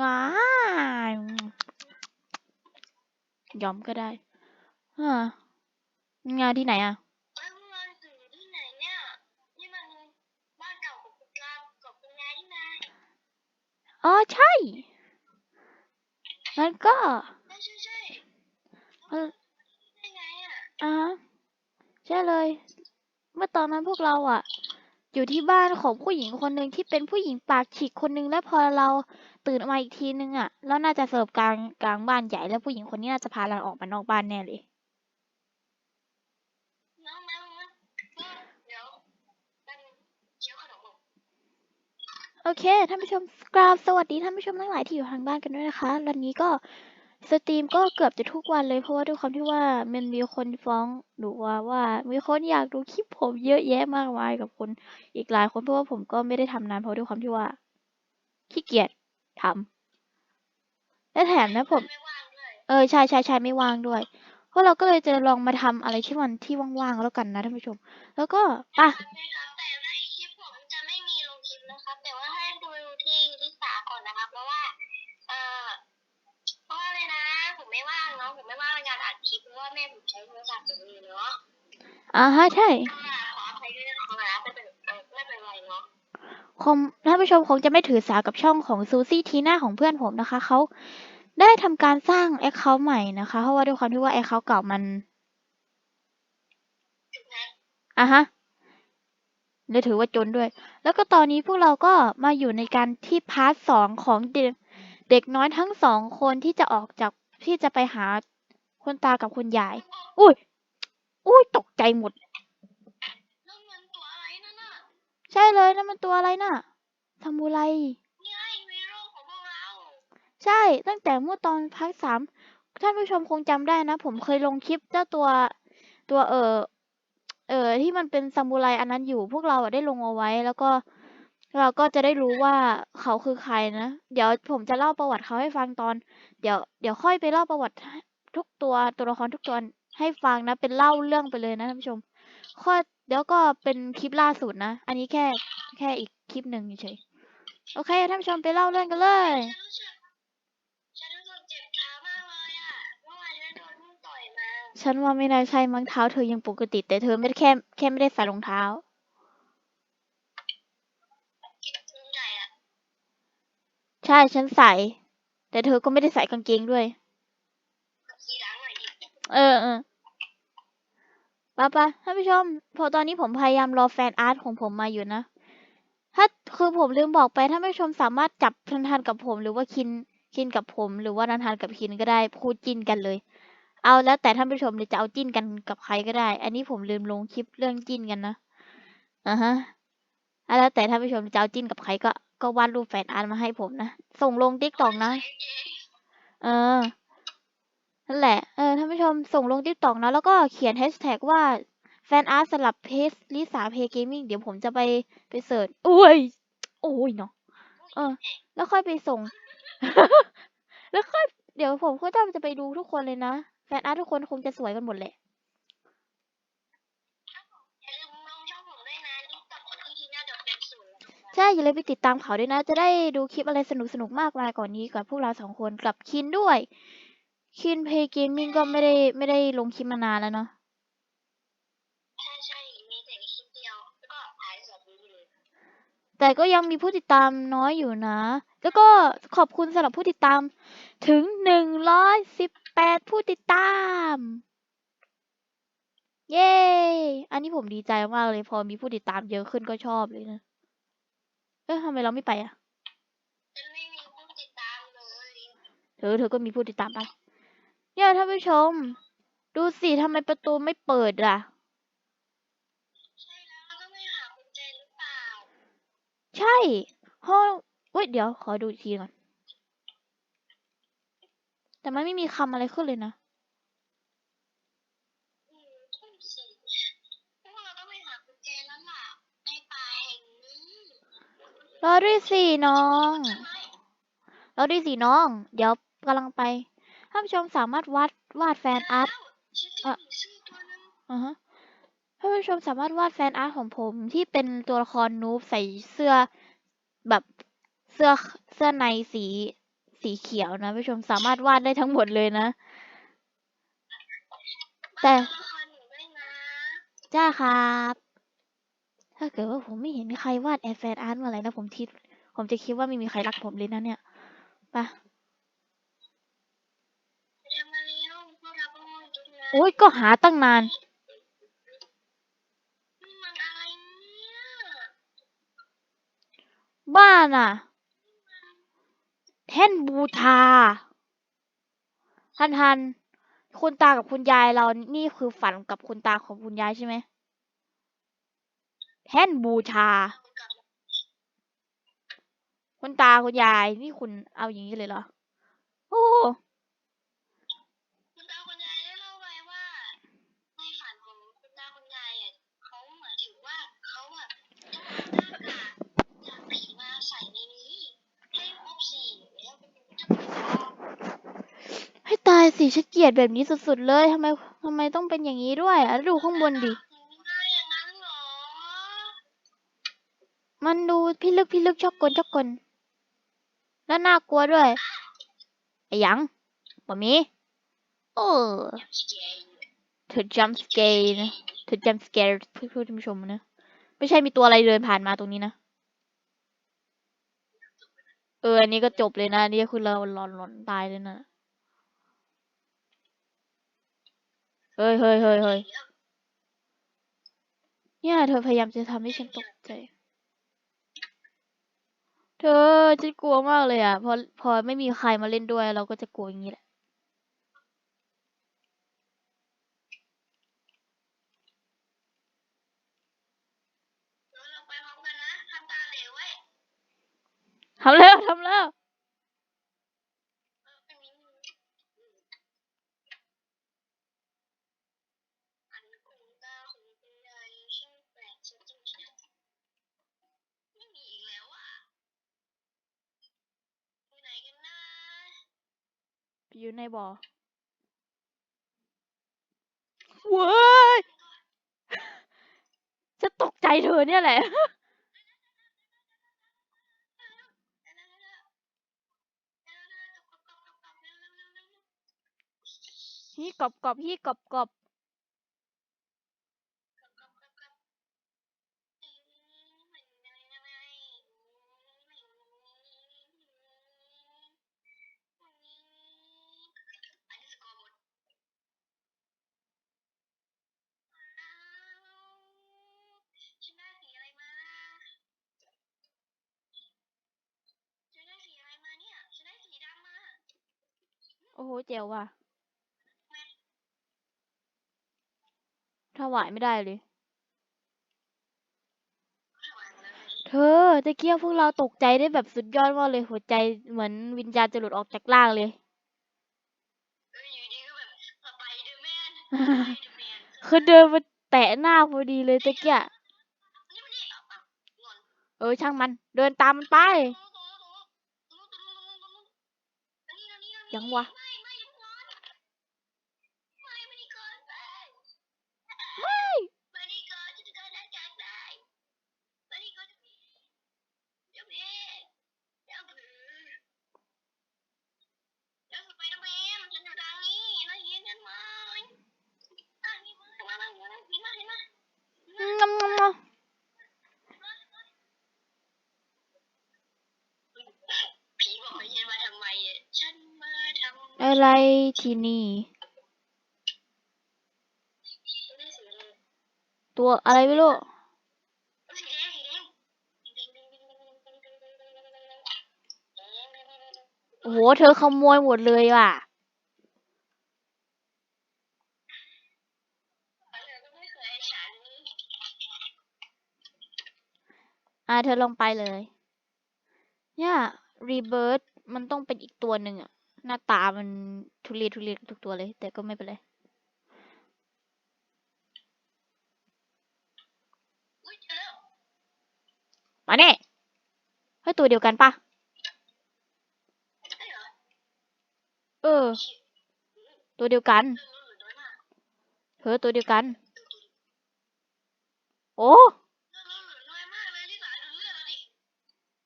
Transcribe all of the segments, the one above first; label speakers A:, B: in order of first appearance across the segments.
A: งายยอมก็ได้ฮะงานที่ไหนอะ
B: เอ้ยเมื่อวานสื่อที่ไหนเนี่ยนี่มันบ้านเก่าของคุณกลางกับคุณยายนี่นะ
A: อ๋อใช่งั้นก็
B: ใช่ใช่ใช่
A: เออ
B: ได้ไงอะ
A: อ่าฮะใช่เลย เมื่อตอนนั้นพวกเราอะ อยู่ที่บ้านของผู้หญิงคนหนึ่งที่เป็นผู้หญิงปากฉีกคนหนึ่งแล้วพอเราตื่นออกมาอีกทีนึงอะแล้วน่าจะเสิร์ฟกลางกลางบ้านใหญ่แล้วผู้หญิงคนนี้น่าจะพาเราออกมานอกบ้านแน่เลย
B: น้องน้องน้องเดี๋ยวเป็นเคี้ยวขนมหมก
A: โอเคท่านผู้ชมกราบสวัสดีท่านผู้ชมทั้งหลายที่อยู่ทางบ้านกันด้วยนะคะวันนี้ก็ สตรีมก็เกือบจะทุกวันเลย เพราะว่าด้วยความที่ว่ามันมีคนฟ้องหนูว่าว่ามีคนอยากดูคลิปผมเยอะแยะมากมายกับคนอีกหลายคนเพราะว่าผมก็ไม่ได้ทำนานเพราะด้วยความที่ว่าขี้เกียจทำและแถมนะผม เออใช่ใช่ใช่ไม่ว่างด้วยเพราะเราก็เลยจะลองมาทำอะไรที่มันที่ว่างๆแล้วกันนะท่านผู้ชม แล้วก็อะ
B: การอัดคลิปเพราะว่าแม่ผมใช้โทรศัพท์แบบนี้เนาะ
A: อ่าฮะใช่
B: ก็ขออภัยด้วยนะครับไม่เป็นเอ่อไม่เป็นไรเนาะ
A: คงท่านผู้ชมคงจะไม่ถือสากับช่องของซูซี่ทีน่าของเพื่อนผมนะคะ เขาได้ทำการสร้างแอคเคาท์ใหม่นะคะ เพราะว่าด้วยความที่ว่าแอคเคาท์เก่ามัน
B: ถึงนะ
A: อะฮะและถือว่าจนด้วย แล้วก็ตอนนี้พวกเราก็มาอยู่ในการที่พาร์ทสองของเด็กเด็กน้อยทั้งสองคนที่จะออกจากที่จะไปหา คุณตากับคุณยาย อุ้ย อุ้ยตกใจหมด ใช่เลยนั่นมันตัวอะไรน่ะซามูไร ใช่ ตั้งแต่เมื่อตอนภาคสาม ท่านผู้ชมคงจำได้นะ ผมเคยลงคลิปเจ้าตัว ตัวเออเออที่มันเป็นซามูไรอันนั้นอยู่ พวกเราได้ลงเอาไว้ แล้วก็เราก็จะได้รู้ว่าเขาคือใครนะ เดี๋ยวผมจะเล่าประวัติเขาให้ฟังตอน เดี๋ยว เดี๋ยวค่อยไปเล่าประวัติ ทุกตัวตัวละครทุกตัวให้ฟังนะ เป็นเล่าเรื่องไปเลยนะท่านผู้ชมค่อเดี๋ยวก็เป็นคลิปล่าสุดนะ อันนี้แค่แค่อีกคลิปหนึ่งเฉยโอเคท่านผู้ชมไปเล่าเรื่องกันเลย
B: ฉันรู้สึกเจ็บเท้ามากเลยอะเมื่อวานฉันโดนผู้ต่อยมา
A: ฉันว่าไม่น่าใช่มั้งเท้าเธอยังปกติ แต่เธอไม่ได้แค่แค่ไม่ได้ใส่รองเท้า
B: ใช่
A: ฉันใส่ แต่เธอก็ไม่ได้ใส่กางเกงด้วย
B: ขี่หลังหน่อยดิ
A: เออเออปะปะท่านผู้ชม พอตอนนี้ผมพยายามรอแฟนอาร์ตของผมมาอยู่นะ ถ้าคือผมลืมบอกไปท่านผู้ชมสามารถจับทันทันกับผม หรือว่าคินคินกับผม หรือว่านันทันกับคินก็ได้พูดจิ้นกันเลย เอาแล้วแต่ท่านผู้ชมเลยจะเอาจิ้นกันกับใครก็ได้ อันนี้ผมลืมลงคลิปเรื่องจิ้นกันนะอ่าฮะอะแล้วแต่ท่านผู้ชมจะเอาจิ้นกับใครก็ก็วาดรูปแฟนอาร์ตมาให้ผมนะ ส่งลงติ๊กต็อกนะ เออ นั่นแหละ เออ ท่านผู้ชมส่งลงติ๊กต็อกนะ แล้วก็เขียนแฮชแท็กว่าแฟนอาร์ตสลับเพจลิสาเพเกมมิ่งเดี๋ยวผมจะไปไปเสิร์ชอุ้ย โอ้ยเนาะ เออ แล้วค่อยไปส่ง แล้วค่อย เดี๋ยวผมก็จะไปดูทุกคนเลยนะ แฟนอาร์ตทุกคนคงจะสวยกันหมดแหละ ใช่ อย่าลืมไปติดตามเขาด้วยนะ จะได้ดูคลิปอะไรสนุกสนุกๆมากมายก่อนนี้กับพวกเราสองคนกับคินด้วย คินเพย์เกมมิ่งก็ไม่ได้ไม่ได้ลงคลิปมานานแล้วเนาะ
B: ใช่ใช่มีแต่ในคลิปเดียวแล้วก็ถ่ายสดนี้เลย
A: แต่ก็ยังมีผู้ติดตามน้อยอยู่นะ แล้วก็ขอบคุณสำหรับผู้ติดตามถึงหนึ่งร้อยสิบแปดผู้ติดตาม เย้ อันนี้ผมดีใจมากเลยพอมีผู้ติดตามเยอะขึ้นก็ชอบเลยนะ เอ๊ะทำไมเราไม่ไปอะ
B: ฉันไม่มีผู้ติดตามเลย
A: เธอเธอก็มีผู้ติดตามไป เนี่ยท่านผู้ชม ดูสิทำไมประตูไม่เปิดล่ะ
B: ใช่แล้วก็ไม่หากุญแจหรือเปล่า
A: ใช่ ห้องเว้ยเดี๋ยวขอดูอีกทีก่อน แต่มันไม่มีคำอะไรขึ้นเลยนะ
B: อืมทุ่มสี่พวกเราต้องไปหากุญแจแล้วล่ะในป่าแห่งนี้
A: รอด้วยสิน้อง
B: ใช่ไหม
A: รอด้วยสิน้อง เดี๋ยวกำลังไป ท่านผู้ชมสามารถวาดวาดแฟนอาร์ต
B: ฉันเจอหมีซื่อตัวนึง
A: อ่าฮะท่านผู้ชมสามารถวาดแฟนอาร์ตของผมที่เป็นตัวละครนูบใส่เสื้อแบบเสื้อเสื้อในสีสีเขียวนะผู้ชมสามารถวาดได้ทั้งหมดเลยนะ แต่
B: วาดตัวละครหนูด้วยนะ
A: จ้าครับ ถ้าเกิดว่าผมไม่เห็นใครวาดแอดแฟนอาร์ตมาอะไรนะผมคิดผมจะคิดว่าไม่มีใครรักผมเลยนะเนี่ยไปะ
B: ไปทำมาแล้วพวกเราก็ง่วงจุดนะ
A: โอ้ยก็หาตั้งนาน
B: มันอะไรเนี่ย
A: บ้านอะ แท่นบูชาทันทันคุณตากับคุณยายเรานี่คือฝันกับคุณตาของคุณยายใช่ไหมแท่นบูชา คุณตาคุณยายนี่คุณเอาอย่างนี้เลยเหรอ โอ้
B: คุณตาคุณยายได้เล่าไว้ว่าในฝันของคุณตาคุณยายอะเขาหมายถึงว่าเขาอะต้องเอาหน้ากากจากผีมาใส่ในนี้ให้ครบสี่แล้วคุณจะบอก
A: ให้ตาย สิฉันเกลียดแบบนี้สุดๆเลยทำไมทำไมต้องเป็นอย่างนี้ด้วยอะดูข้างบนดิ มันดูพิลึกพิลึกชอบกลชอบกลแล้วน่ากลัวด้วยไอ้ยังบะมีโอ้เธอ jump scare นะเธอ jump scare เพื่อนผู้ชมนะไม่ใช่มีตัวอะไรเดินผ่านมาตรงนี้นะเอออันนี้ก็จบเลยนะนนี่คือเราหลอนหลอนตายเลยนะ ฮ้ยเฮ้ยเฮ้ยเฮ้ยเนี่ยเธอพยายามจะทำให้ฉันตกใจ เธอฉันกลัวมากเลยอะ พอพอไม่มีใครมาเล่นด้วยเราก็จะกลัวอย่างนี้แหละ
B: เดี๋ยวเราไปพร้อมกันนะทำตาเหลวไว้
A: ทำแล้วทำแล้ว
B: เออเป็นนิ้วมืออันคงตาคงเป็นใหญ่ช่างแปลกจริงๆไม่มีอีกแล้วอะอยู่ไหนกันนะ
A: อยู่ในบ่อเว้ยจะตกใจเธอเนี่ยแหละ ฮีกรอบกรอบฮีกรอบกรอบ
B: ฉันได้สีอะไรมาฉันได้สีอะไรมาเนี่ย ฉันได้สีดำมา
A: โอ้โห เจ๋วว่ะ ถวายไม่ได้เลย เธอตะเกียบพวกเราตกใจได้แบบสุดยอดมากเลย หัวใจเหมือนวิญญาณจะหลุดออกจากร่างเลย
B: เอออยู่ดีก็แบบสไปเดอร์แมนสไปเดอร์แมน
A: คือเดินมาแตะหน้าพอดีเลยตะเกียบ
B: นี่มันนี่เอาเอาหล่น
A: เออ ช่างมัน เดินตามมันไป ยังวะ
B: ดงแดงแดงแดงแดง
A: โอ้โห เธอขโมยหมดเลยว่ะอ่าเธอลองไปเลย เนี่ย รีเบิร์มันต้องเป็นอีกตัวหนึ่งอะ หน้าตามันทุเรศทุเรศทุกตัวเลย แต่ก็ไม่เป็นไรมาเนี่ยเฮ้ยตัวเดียวกันปะ
B: เอ
A: อ ตัวเดียวกัน
B: เออน้ยมาก
A: เธอตัวเดียวกัน โอ้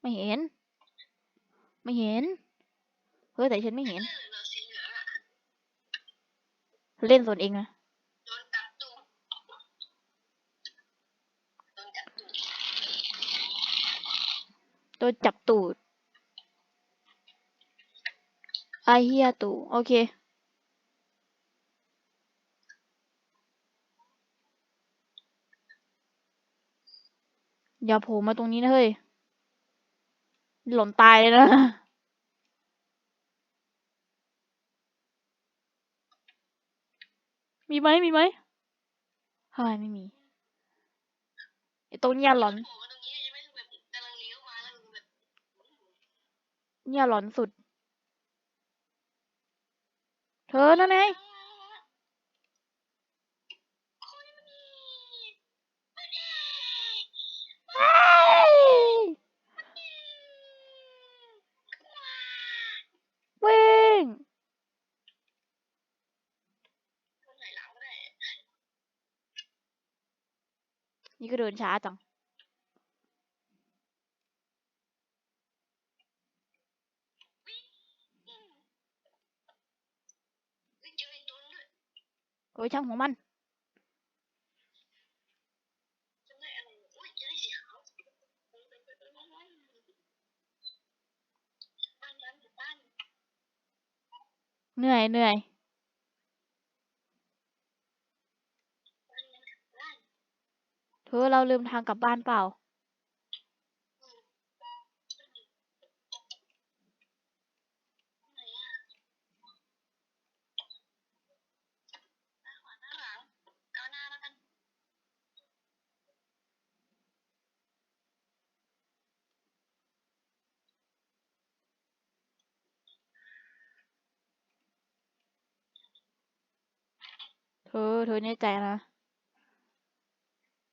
A: ไม่เห็น ไม่เห็น ฮ้ยแต่ฉันไม่เห็น
B: เออเราสีเหลืองอะ
A: เล่นส่วนเองนะ
B: โดนจับตูดโดนจับตูด
A: โดนจับตูดไอเฮียตูโอเคอย่าโผล่มาตรงนี้นะเฮ้ย หล่นตายเลยนะ มีไหมมีไหมทำไมไม่มีไอตัวเนี่ยหลอน
B: เนี่
A: ยหลอนสุด เธอนั่นไง
B: คนนี้มาดิ
A: เฮ้ยวิ่ง
B: คนไหนหลังก็ได้
A: นี่ ก็เดินช้าจัง
B: คุย
A: โอ้ยช่างของมัน
B: เห
A: นื่อยเหนื่อย
B: บ้านนั้นบ้าน
A: เธ อเราลืมทางกลับบ้านเปล่า
B: ไหนอะหน้าขวาหน้าหลังเอาหน้าแล้วกัน
A: เธอ เธอแน่ใจนะ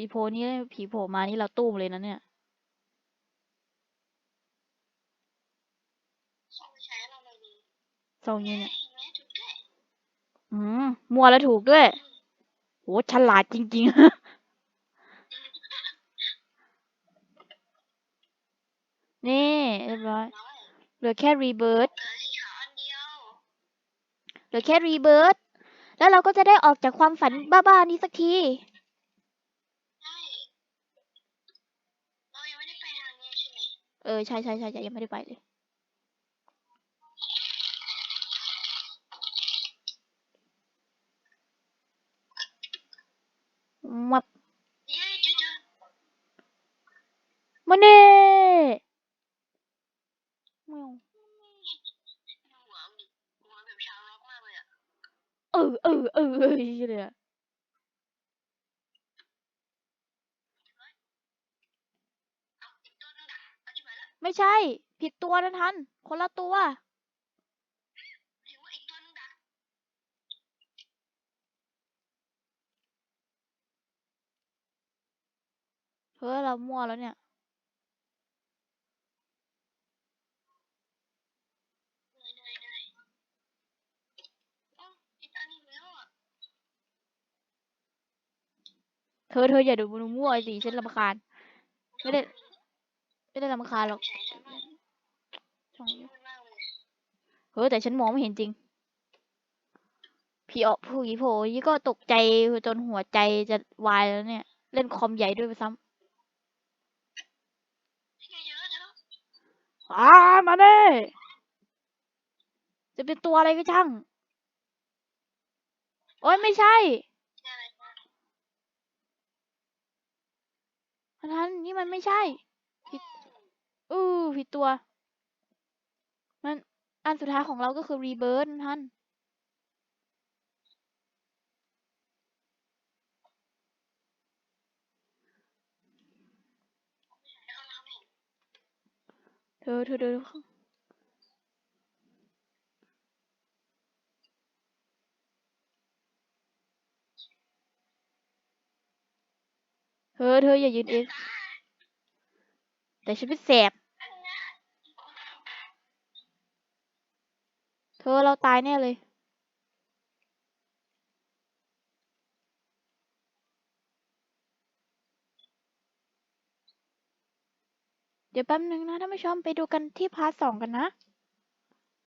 A: ผีโผล่นี่ผีโผล่มานี่เราตุ้มเลยนะเนี่ย
B: ส่งไปใช้เราเลยดี
A: ทรงนี้เนี่ย
B: เห็นไหมถูกด้วย
A: อืมมัวแล้วถูกด้วยโหฉลาดจริงๆนี่เรียบร้อย
B: น้อย
A: เหลือแค่รีเบิร์
B: เออสีขาวอันเดียว
A: เหลือแค่รีเบิร์แล้วเราก็จะได้ออกจากความฝันบ้าๆนี้สักที
B: ใช่เรายังไม่ได้ไปทางนี้ใช่ไหม
A: เออใช่ใช่ใช่ยังไม่ได้ไปเลย มับ
B: เย้เจอเจอ
A: มาเน่แมว
B: ดูหัวมันดิหัวแบบชาวร็อกมากเลยอะ
A: เออเออเออเออเลยอะ
B: เอาอีกตัวนึงดักเอาชิบหายละ
A: ไม่ใช่ ผิดตัวนะท่าน คนละตัว
B: เฮ้
A: ยเรามั่วแล้วเนี่ย
B: เธ
A: อเธออย่าดูมันมั่วสิฉันลำคาญไม่ได้ ไม่ได้รำคาหรอก
B: ช่
A: องนี้
B: มืดมากเฮ้
A: ยแต่ฉันมองไม่เห็นจริง ผีออกผู้หญิโผล่ยี่ก็ตกใจจนหัวใจจะวายแล้วเนี่ย เล่นคอมใหญ่ด้วยไปซ้ำอ่ามาเน่จะเป็นตัวอะไรก็ช่าง โอ้ยไม่ใช่
B: ใช่ใช่
A: อันนั้นนี่มันไม่ใช่ อู้ผิดตัว มันอันสุดท้ายของเราก็คือรีเบิร์ท่าน
B: เธอ
A: เธอเธอเดินเข้าเธอเธออย่ายืนเองแต่ฉันเป็นแสบ เธ อเราตายแน่เลย เดี๋ยวแป๊บนึงนะท่านผู้ชมไปดูกันที่พาร์ทสองกันนะ